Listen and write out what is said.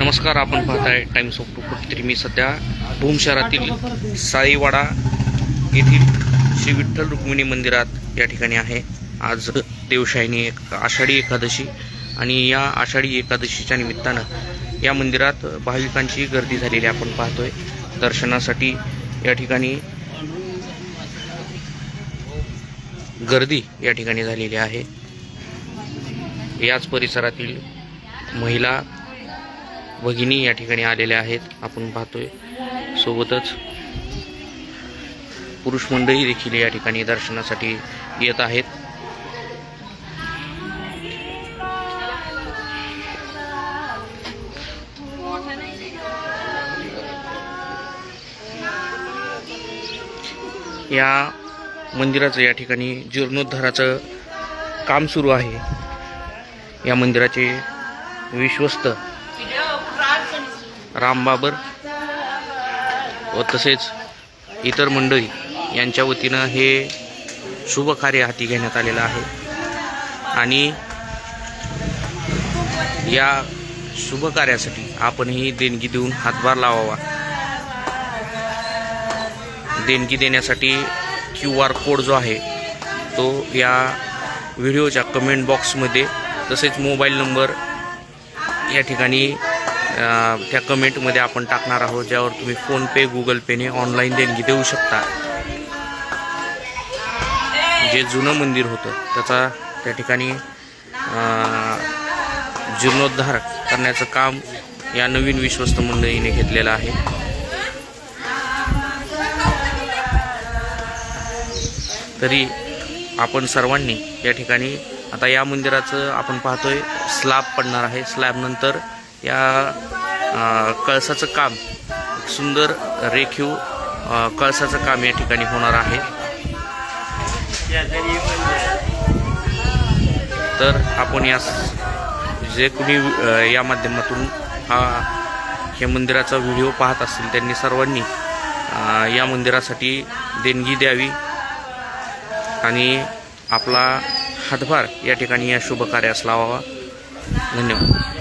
नमस्कार आपण पाहताय टाइम्स ऑफ कुठेतरी मी सध्या भूम शहरातील साईवाडा येथील श्री विठ्ठल रुक्मिणी मंदिरात या ठिकाणी आहे. आज देवशाहीनी एक आषाढी एकादशी आणि या आषाढी एकादशीच्या निमित्तानं या मंदिरात भाविकांची गर्दी झालेली आपण पाहतोय. दर्शनासाठी या ठिकाणी गर्दी या ठिकाणी झालेली आहे. याच परिसरातील महिला भगिनी या ठिकाणी आलेल्या आहेत. आपण पाहतोय. सोबतच पुरुष मंडळी देखील या ठिकाणी दर्शनासाठी येत आहेत. या मंदिराचं या ठिकाणी जीर्णोद्धाराचं काम सुरू आहे. या मंदिराचे विश्वस्त रामबाबर व तसेच इतर मंडळी यांच्या वतीनं हे शुभ कार्य हाती घेण्यात आलेलं आहे. आणि या शुभ कार्यासाठी आपणही देणगी देऊन हातभार लावावा. देणगी देण्यासाठी क्यू आर कोड जो आहे तो या व्हिडिओच्या कमेंट बॉक्समध्ये तसेच मोबाईल नंबर या ठिकाणी त्या कमेंटमध्ये आपण टाकणार आहोत ज्यावर तुम्ही फोनपे गुगल पेने ऑनलाईन देणगी देऊ शकता. जे जुनं मंदिर होतं त्याचा त्या ठिकाणी जीर्णोद्धार करण्याचं काम या नवीन विश्वस्त मंडळीने घेतलेलं आहे. तरी आपण सर्वांनी या ठिकाणी आता या मंदिराचं आपण पाहतोय स्लॅब पडणार आहे. स्लॅबनंतर या कळसाचं काम सुंदर रेखीव कळसाचं काम या ठिकाणी होणार आहे. तर आपण या जे कोणी या माध्यमातून हा या मंदिराचा व्हिडिओ पाहत असतील त्यांनी सर्वांनी या मंदिरासाठी देणगी द्यावी आणि आपला हातभार या ठिकाणी या शुभ कार्यास लावावा. धन्यवाद.